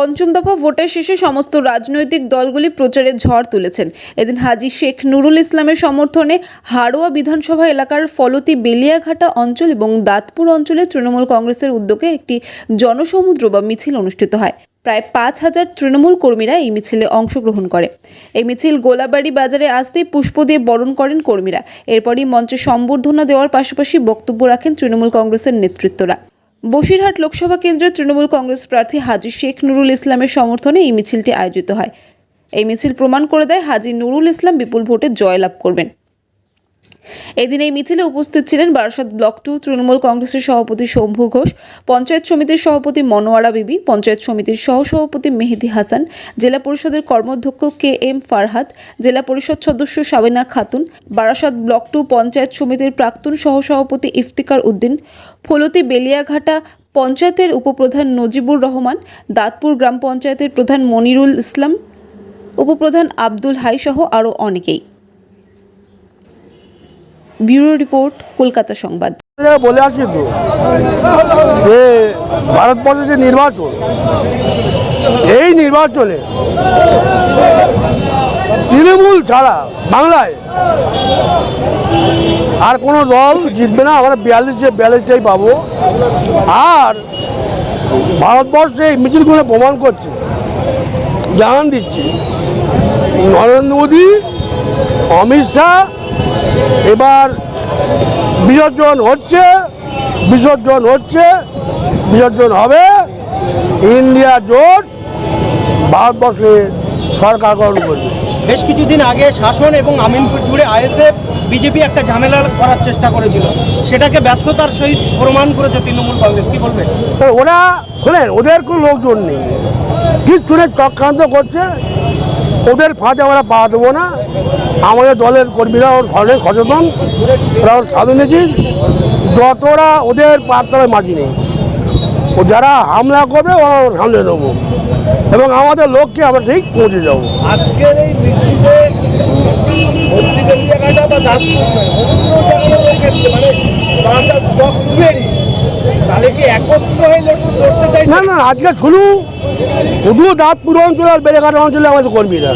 পঞ্চম দফা ভোটের শেষে সমস্ত রাজনৈতিক দলগুলি প্রচারে ঝড় তুলেছেন। এদিন হাজি শেখ নুরুল ইসলামের সমর্থনে হাড়োয়া বিধানসভা এলাকার ফলতি বেলিয়াঘাটা অঞ্চল এবং দাঁতপুর অঞ্চলে তৃণমূল কংগ্রেসের উদ্যোগে একটি জনসমুদ্র বা মিছিল অনুষ্ঠিত হয়। প্রায় পাঁচ হাজার তৃণমূল কর্মীরা এই মিছিলে অংশগ্রহণ করে। এই মিছিল গোলাবাড়ি বাজারে আসতেই পুষ্প দিয়ে বরণ করেন কর্মীরা। এরপরই মঞ্চে সম্বর্ধনা দেওয়ার পাশাপাশি বক্তব্য রাখেন তৃণমূল কংগ্রেসের নেতৃত্বরা। বসিরহাট লোকসভা কেন্দ্রের তৃণমূল কংগ্রেস প্রার্থী হাজি শেখ নুরুল ইসলামের সমর্থনে এই মিছিলটি আয়োজিত হয়। এই মিছিল প্রমাণ করে দেয় হাজি নুরুল ইসলাম বিপুল ভোটে জয়লাভ করবেন। এদিন এই মিছিলে উপস্থিত ছিলেন বারাসাত ব্লক টু তৃণমূল কংগ্রেসের সভাপতি শম্ভু ঘোষ, পঞ্চায়েত সমিতির সভাপতি মনোয়ারা বিবি, পঞ্চায়েত সমিতির সহসভাপতি মেহেদি হাসান, জেলা পরিষদের কর্মাধ্যক্ষ কে এম ফারহাদ জেলা পরিষদ সদস্য সাবিনা খাতুন, বারাসাত ব্লক টু পঞ্চায়েত সমিতির প্রাক্তন সহসভাপতি ইফতিকার উদ্দিন, ফলতি বেলিয়াঘাটা পঞ্চায়েতের উপপ্রধান নজিবুর রহমান, দাঁতপুর গ্রাম পঞ্চায়েতের প্রধান মনিরুল ইসলাম, উপপ্রধান আব্দুল হাই সহ আরও অনেকেই। ব্যুরো রিপোর্ট, কলকাতা সংবাদ। বলে আসছি তো, যে ভারতবর্ষের যে নির্বাচন, এই নির্বাচনে তৃণমূল ছাড়া বাংলায় আর কোনো দল জিতবে না, আমরা বিয়াল্লিশে, বিয়াল্লিশটাই পাবো। আর ভারতবর্ষে এই মিছিলগুলো প্রমাণ করছে, জানান দিচ্ছি। নরেন্দ্র মোদী, অমিত শাহ এবার বিসর্জন হচ্ছে বিসর্জন হচ্ছে বিসর্জন হবে ইন্ডিয়া জোট ভারতবর্ষে সরকার গঠন করবে। বেশ কিছুদিন আগে শাসন এবং আমিনপুর জুড়ে আইএসএফ বিজেপি একটা ঝামেলা করার চেষ্টা করেছিল। সেটাকে ব্যর্থতার সহিত প্রমাণ করেছে তৃণমূল কংগ্রেস। কি বলবে ওরা শোনেন ওদের কোনো লোকজন নেই। ঠিক শুনে চক্রান্ত করছে? ওদের ফাঁদে আমরা পা দেবো না। আমাদের দলের কর্মীরা ওর ঘরে সচেতন ওরা ওর স্বাধীনজি যতটা ওদের পাতলায় মাঝি নেই। ও যারা হামলা করবে ওরা ওর সামনে নেব। এবং আমাদের লোককে আমরা ঠিক পৌঁছে যাব। আজকের এই মিছিলে মানে না না আজকে শুধু শুধু দাঁতপুর অঞ্চল আর বেড়েঘাট অঞ্চলে আমাদের কর্মীরা।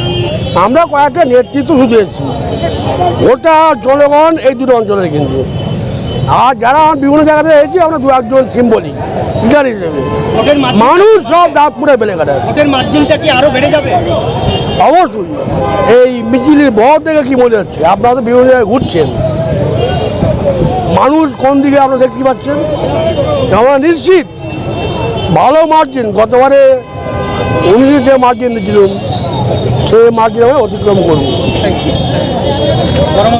আমরা কয়েকটা নেতৃত্ব শুধু এসেছি ওটা জনগণ এই দুটো অঞ্চলে কিন্তু আর যারা বিভিন্ন জায়গাতে এসেছি আমরা দু একজন সিম্বলিক লিডার হিসেবে। মানুষ সব দাঁতপুরে বেড়েঘাটার ভোটের মার্জিনটা কি আরও বেড়ে যাবে? অবশ্যই। এই মিছিলের বহর থেকে কি মনে হচ্ছে? আপনারা তো বিভিন্ন জায়গায় ঘুরছেন। মানুষ কোন দিকে আপনারা দেখতে পাচ্ছেন? আমরা নিশ্চিত ভালো মার্জিন গতবারে উনিশ যে মার্জিন দিয়েছিলাম সেই মার্জিন আমরা অতিক্রম করব।